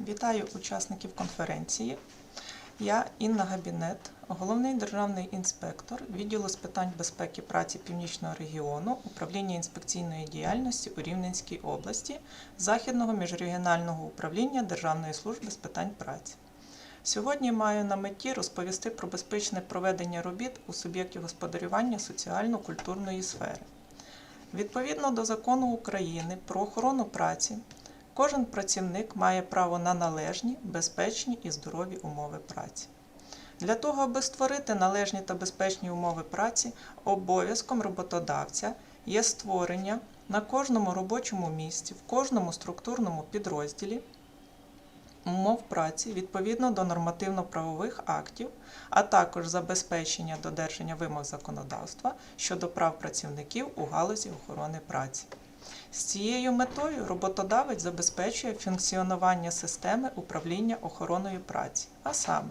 Вітаю учасників конференції. Я Інна Габінет, головний державний інспектор відділу з питань безпеки праці Північного регіону управління інспекційної діяльності у Рівненській області Західного міжрегіонального управління Державної служби з питань праці. Сьогодні маю на меті розповісти про безпечне проведення робіт у суб'єкті господарювання соціально-культурної сфери. Відповідно до закону України про охорону праці, кожен працівник має право на належні, безпечні і здорові умови праці. Для того, аби створити належні та безпечні умови праці, обов'язком роботодавця є створення на кожному робочому місці, в кожному структурному підрозділі умов праці відповідно до нормативно-правових актів, а також забезпечення додержання вимог законодавства щодо прав працівників у галузі охорони праці. З цією метою роботодавець забезпечує функціонування системи управління охороною праці, а саме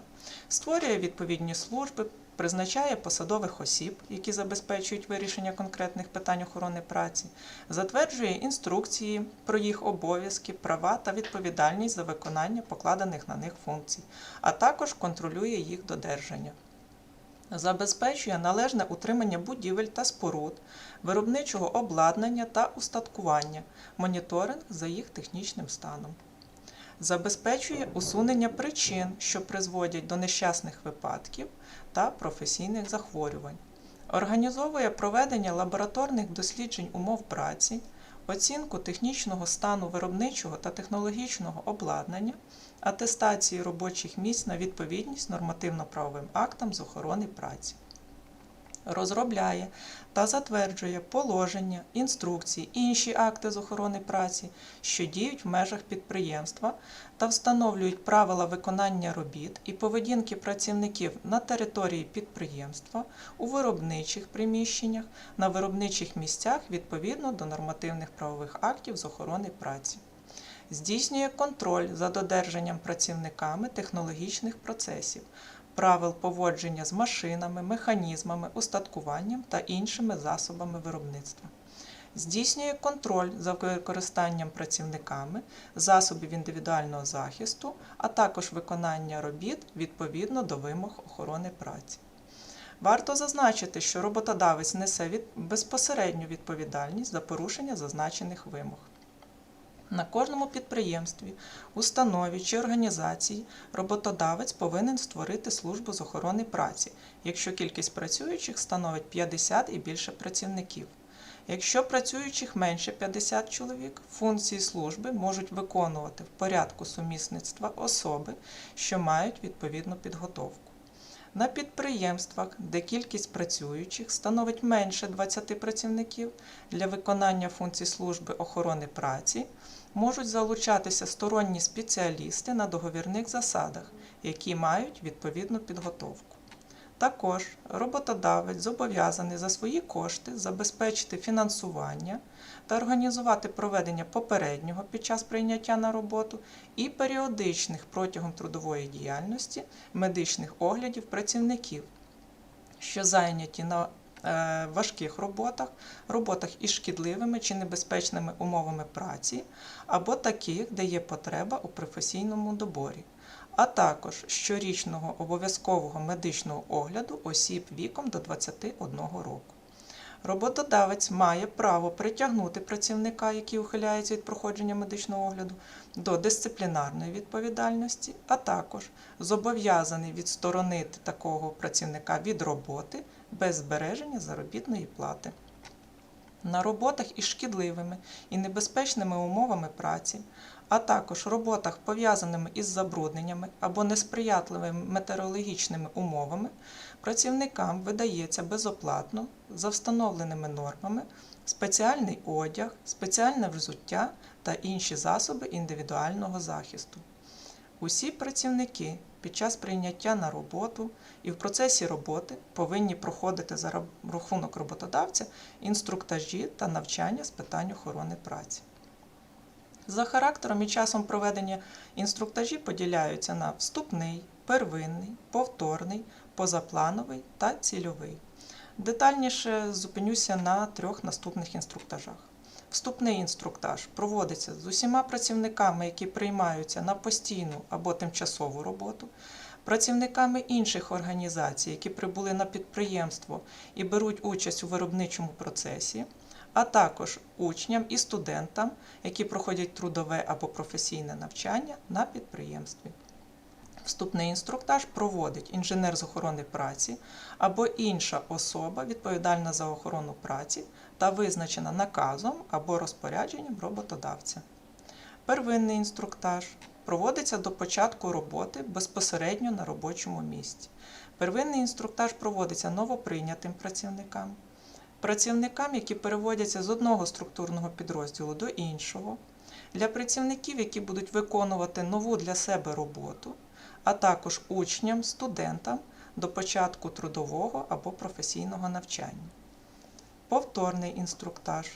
створює відповідні служби, призначає посадових осіб, які забезпечують вирішення конкретних питань охорони праці, затверджує інструкції про їх обов'язки, права та відповідальність за виконання покладених на них функцій, а також контролює їх додержання. Забезпечує належне утримання будівель та споруд, виробничого обладнання та устаткування, моніторинг за їх технічним станом. Забезпечує усунення причин, що призводять до нещасних випадків та професійних захворювань. Організовує проведення лабораторних досліджень умов праці, оцінку технічного стану виробничого та технологічного обладнання, атестації робочих місць на відповідність нормативно-правовим актам з охорони праці. Розробляє та затверджує положення, інструкції, інші акти з охорони праці, що діють в межах підприємства та встановлюють правила виконання робіт і поведінки працівників на території підприємства, у виробничих приміщеннях, на виробничих місцях відповідно до нормативних правових актів з охорони праці. Здійснює контроль за додержанням працівниками технологічних процесів, правил поводження з машинами, механізмами, устаткуванням та іншими засобами виробництва. Здійснює контроль за використанням працівниками засобів індивідуального захисту, а також виконання робіт відповідно до вимог охорони праці. Варто зазначити, що роботодавець несе від... безпосередню відповідальність за порушення зазначених вимог. На кожному підприємстві, установі чи організації роботодавець повинен створити службу з охорони праці, якщо кількість працюючих становить 50 і більше працівників. Якщо працюючих менше 50 чоловік, функції служби можуть виконувати в порядку сумісництва особи, що мають відповідну підготовку. На підприємствах, де кількість працюючих становить менше 20 працівників, для виконання функцій служби охорони праці можуть залучатися сторонні спеціалісти на договірних засадах, які мають відповідну підготовку. Також роботодавець зобов'язаний за свої кошти забезпечити фінансування та організувати проведення попереднього під час прийняття на роботу і періодичних протягом трудової діяльності медичних оглядів працівників, що зайняті на е, важких роботах, роботах із шкідливими чи небезпечними умовами праці, або таких, де є потреба у професійному доборі а також щорічного обов'язкового медичного огляду осіб віком до 21 року. Роботодавець має право притягнути працівника, який ухиляється від проходження медичного огляду, до дисциплінарної відповідальності, а також зобов'язаний відсторонити такого працівника від роботи без збереження заробітної плати. На роботах із шкідливими і небезпечними умовами праці, а також роботах, пов'язаними із забрудненнями або несприятливими метеорологічними умовами, працівникам видається безоплатно за встановленими нормами спеціальний одяг, спеціальне взуття та інші засоби індивідуального захисту. Усі працівники під час прийняття на роботу і в процесі роботи повинні проходити за рахунок роботодавця інструктажі та навчання з питань охорони праці. За характером і часом проведення інструктажі поділяються на вступний, первинний, повторний, позаплановий та цільовий. Детальніше зупинюся на трьох наступних інструктажах. Вступний інструктаж проводиться з усіма працівниками, які приймаються на постійну або тимчасову роботу, працівниками інших організацій, які прибули на підприємство і беруть участь у виробничому процесі, а також учням і студентам, які проходять трудове або професійне навчання на підприємстві. Вступний інструктаж проводить інженер з охорони праці або інша особа, відповідальна за охорону праці та визначена наказом або розпорядженням роботодавця. Первинний інструктаж проводиться до початку роботи безпосередньо на робочому місці. Первинний інструктаж проводиться новоприйнятим працівникам, працівникам, які переводяться з одного структурного підрозділу до іншого, для працівників, які будуть виконувати нову для себе роботу, а також учням, студентам до початку трудового або професійного навчання. Повторний інструктаж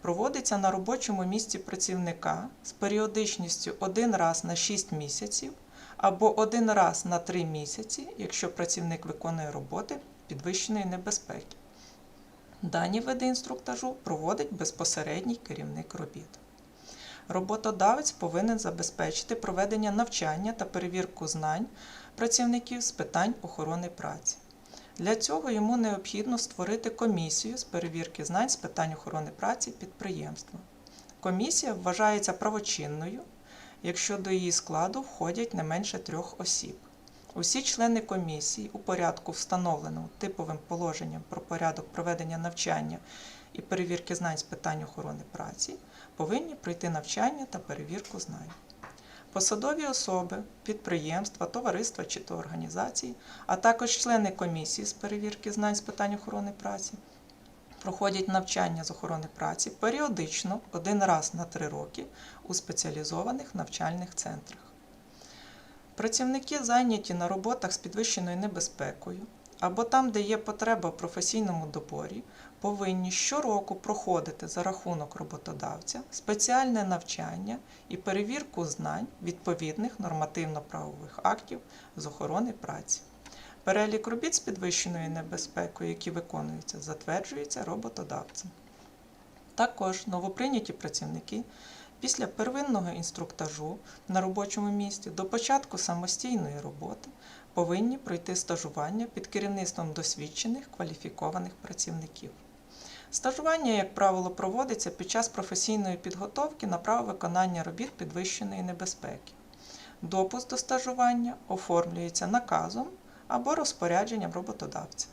проводиться на робочому місці працівника з періодичністю один раз на 6 місяців або один раз на 3 місяці, якщо працівник виконує роботи підвищеної небезпеки. Дані види інструктажу проводить безпосередній керівник робіт. Роботодавець повинен забезпечити проведення навчання та перевірку знань працівників з питань охорони праці. Для цього йому необхідно створити комісію з перевірки знань з питань охорони праці підприємства. Комісія вважається правочинною, якщо до її складу входять не менше трьох осіб. Усі члени комісії у порядку, встановленому типовим положенням про порядок проведення навчання і перевірки знань з питань охорони праці, повинні пройти навчання та перевірку знань. Посадові особи, підприємства, товариства чи то організації, а також члени комісії з перевірки знань з питань охорони праці, проходять навчання з охорони праці періодично один раз на три роки у спеціалізованих навчальних центрах. Працівники зайняті на роботах з підвищеною небезпекою або там, де є потреба в професійному доборі, повинні щороку проходити за рахунок роботодавця спеціальне навчання і перевірку знань відповідних нормативно-правових актів з охорони праці. Перелік робіт з підвищеною небезпекою, які виконуються, затверджується роботодавцем. Також новоприйняті працівники після первинного інструктажу на робочому місці до початку самостійної роботи повинні пройти стажування під керівництвом досвідчених кваліфікованих працівників. Стажування, як правило, проводиться під час професійної підготовки на право виконання робіт підвищеної небезпеки. Допуск до стажування оформлюється наказом або розпорядженням роботодавця.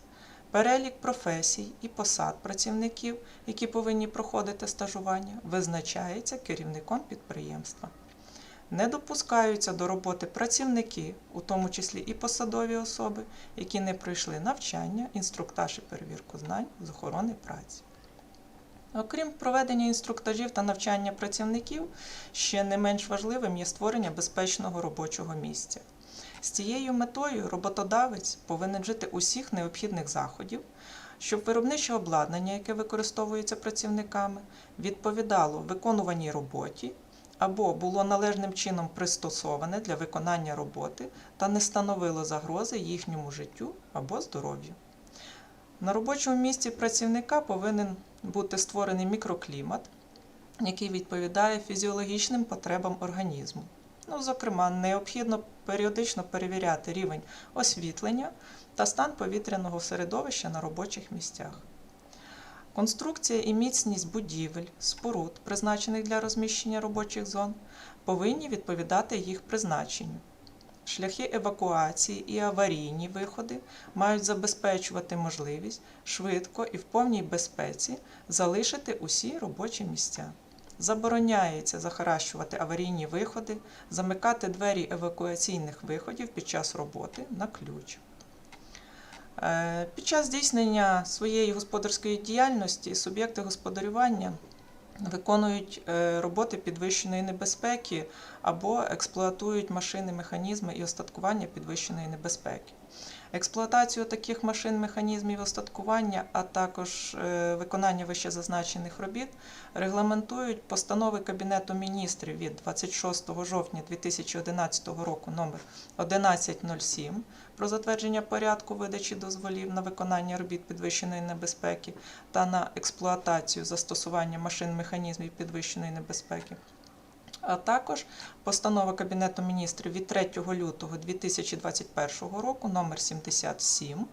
Перелік професій і посад працівників, які повинні проходити стажування, визначається керівником підприємства. Не допускаються до роботи працівники, у тому числі і посадові особи, які не пройшли навчання, інструктаж і перевірку знань з охорони праці. Окрім проведення інструктажів та навчання працівників, ще не менш важливим є створення безпечного робочого місця. З цією метою роботодавець повинен вжити усіх необхідних заходів, щоб виробниче обладнання, яке використовується працівниками, відповідало виконуваній роботі або було належним чином пристосоване для виконання роботи та не становило загрози їхньому життю або здоров'ю. На робочому місці працівника повинен бути створений мікроклімат, який відповідає фізіологічним потребам організму. Ну, зокрема, необхідно періодично перевіряти рівень освітлення та стан повітряного середовища на робочих місцях. Конструкція і міцність будівель, споруд, призначених для розміщення робочих зон, повинні відповідати їх призначенню. Шляхи евакуації і аварійні виходи мають забезпечувати можливість швидко і в повній безпеці залишити усі робочі місця. Забороняється захаращувати аварійні виходи, замикати двері евакуаційних виходів під час роботи на ключ. Е, Під час здійснення своєї господарської діяльності суб'єкти господарювання виконують е, роботи підвищеної небезпеки або експлуатують машини, механізми і остаткування підвищеної небезпеки. Експлуатацію таких машин, механізмів остаткування, а також е, виконання вищезазначених робіт регламентують постанови Кабінету міністрів від 26 жовтня 2011 року номер 1107 про затвердження порядку видачі дозволів на виконання робіт підвищеної небезпеки та на експлуатацію застосування машин, механізмів підвищеної небезпеки. А також постанова Кабінету міністрів від 3 лютого 2021 року номер 77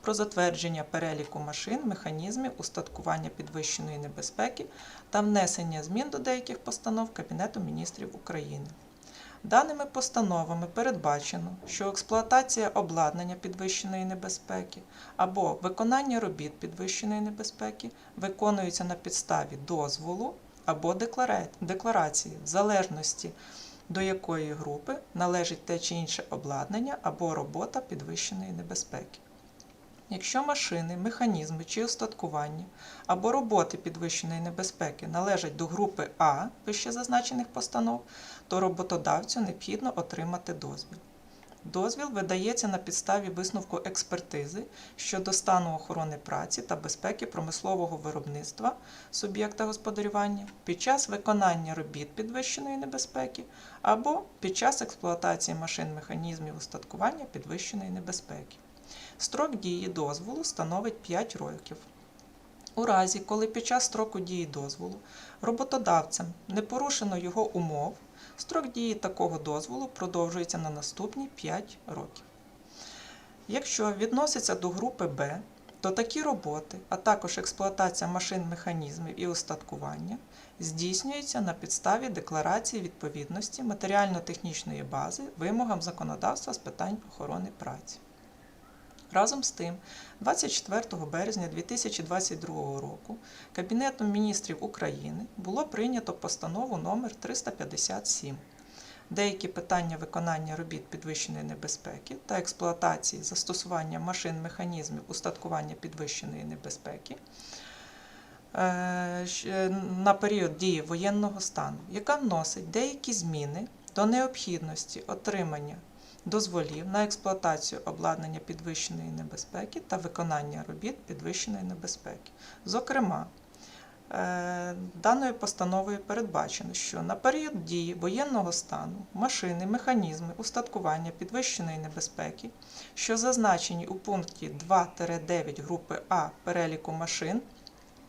про затвердження переліку машин, механізмів устаткування підвищеної небезпеки та внесення змін до деяких постанов Кабінету міністрів України. Даними постановами передбачено, що експлуатація обладнання підвищеної небезпеки або виконання робіт підвищеної небезпеки виконується на підставі дозволу або декларації, в залежності до якої групи належить те чи інше обладнання або робота підвищеної небезпеки. Якщо машини, механізми чи устаткування або роботи підвищеної небезпеки належать до групи А вищезазначених постанов, то роботодавцю необхідно отримати дозвіл. Дозвіл видається на підставі висновку експертизи щодо стану охорони праці та безпеки промислового виробництва суб'єкта господарювання під час виконання робіт підвищеної небезпеки або під час експлуатації машин, механізмів устаткування підвищеної небезпеки. Строк дії дозволу становить 5 років. У разі, коли під час строку дії дозволу роботодавцем не порушено його умов, строк дії такого дозволу продовжується на наступні 5 років. Якщо відноситься до групи Б, то такі роботи, а також експлуатація машин, механізмів і устаткування здійснюються на підставі декларації відповідності матеріально-технічної бази вимогам законодавства з питань охорони праці. Разом з тим, 24 березня 2022 року Кабінетом міністрів України було прийнято постанову номер 357 Деякі питання виконання робіт підвищеної небезпеки та експлуатації застосування машин, механізмів устаткування підвищеної небезпеки е, на період дії воєнного стану, яка вносить деякі зміни до необхідності отримання дозволів на експлуатацію обладнання підвищеної небезпеки та виконання робіт підвищеної небезпеки. Зокрема, е, даною постановою передбачено, що на період дії воєнного стану машини, механізми устаткування підвищеної небезпеки, що зазначені у пункті 2-9 групи А переліку машин,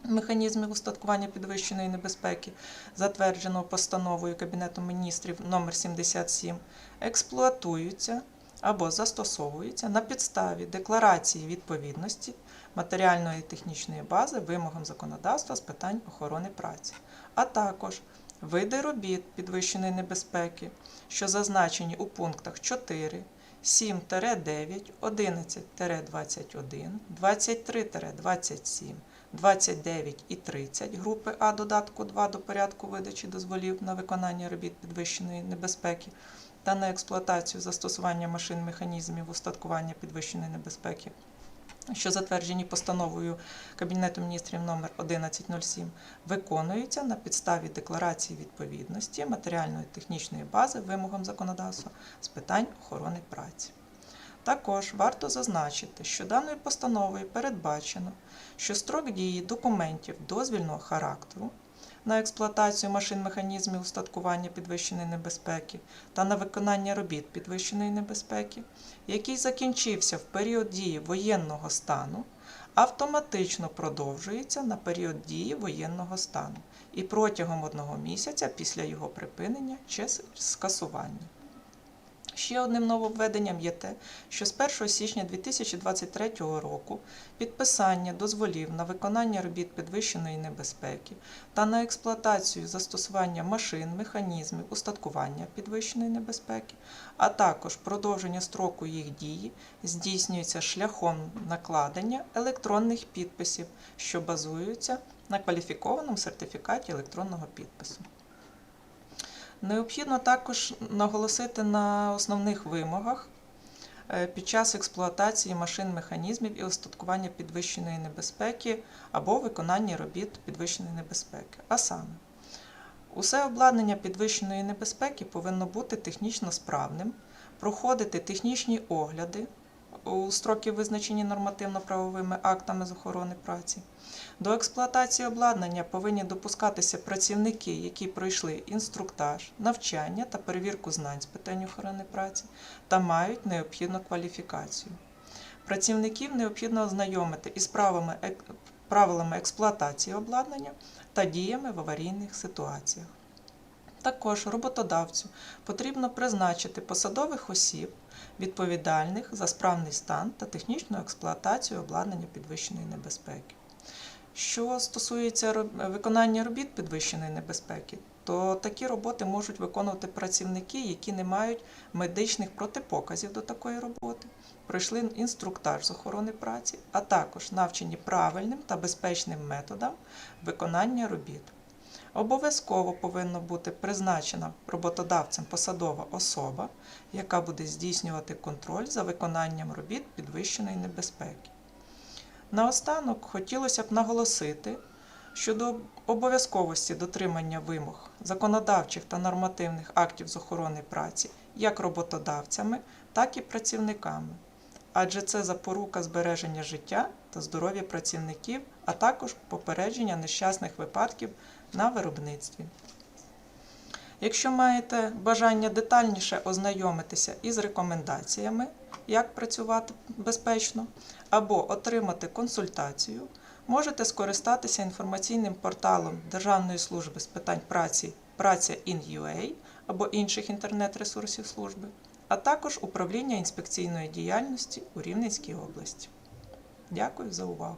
механізмів устаткування підвищеної небезпеки, затвердженого постановою Кабінету міністрів номер 77, експлуатуються або застосовуються на підставі декларації відповідності матеріальної і технічної бази вимогам законодавства з питань охорони праці, а також види робіт підвищеної небезпеки, що зазначені у пунктах 4, 7-9, 11-21, 23-27, 29 і 30 групи А додатку 2 до порядку видачі дозволів на виконання робіт підвищеної небезпеки та на експлуатацію застосування машин, механізмів устаткування підвищеної небезпеки, що затверджені постановою Кабінету міністрів номер 1107, виконуються на підставі декларації відповідності матеріальної технічної бази вимогам законодавства з питань охорони праці. Також варто зазначити, що даною постановою передбачено, що строк дії документів дозвільного характеру на експлуатацію машин механізмів устаткування підвищеної небезпеки та на виконання робіт підвищеної небезпеки, який закінчився в період дії воєнного стану, автоматично продовжується на період дії воєнного стану і протягом одного місяця після його припинення чи скасування. Ще одним нововведенням є те, що з 1 січня 2023 року підписання дозволів на виконання робіт підвищеної небезпеки та на експлуатацію застосування машин, механізмів, устаткування підвищеної небезпеки, а також продовження строку їх дії здійснюється шляхом накладення електронних підписів, що базуються на кваліфікованому сертифікаті електронного підпису. Необхідно також наголосити на основних вимогах е, під час експлуатації машин, механізмів і устаткування підвищеної небезпеки або виконання робіт підвищеної небезпеки. А саме, усе обладнання підвищеної небезпеки повинно бути технічно справним, проходити технічні огляди у строки визначені нормативно-правовими актами з охорони праці. До експлуатації обладнання повинні допускатися працівники, які пройшли інструктаж, навчання та перевірку знань з питань охорони праці та мають необхідну кваліфікацію. Працівників необхідно ознайомити із правами, правилами експлуатації обладнання та діями в аварійних ситуаціях. Також роботодавцю потрібно призначити посадових осіб, відповідальних за справний стан та технічну експлуатацію обладнання підвищеної небезпеки. Що стосується виконання робіт підвищеної небезпеки, то такі роботи можуть виконувати працівники, які не мають медичних протипоказів до такої роботи, пройшли інструктаж з охорони праці, а також навчені правильним та безпечним методам виконання робіт. Обов'язково повинна бути призначена роботодавцем посадова особа, яка буде здійснювати контроль за виконанням робіт підвищеної небезпеки. Наостанок хотілося б наголосити щодо обов'язковості дотримання вимог законодавчих та нормативних актів з охорони праці як роботодавцями, так і працівниками, адже це запорука збереження життя та здоров'я працівників, а також попередження нещасних випадків на виробництві. Якщо маєте бажання детальніше ознайомитися із рекомендаціями, як працювати безпечно, або отримати консультацію, можете скористатися інформаційним порталом Державної служби з питань праці Праця in.ua або інших інтернет-ресурсів служби, а також управління інспекційної діяльності у Рівненській області. Дякую за увагу!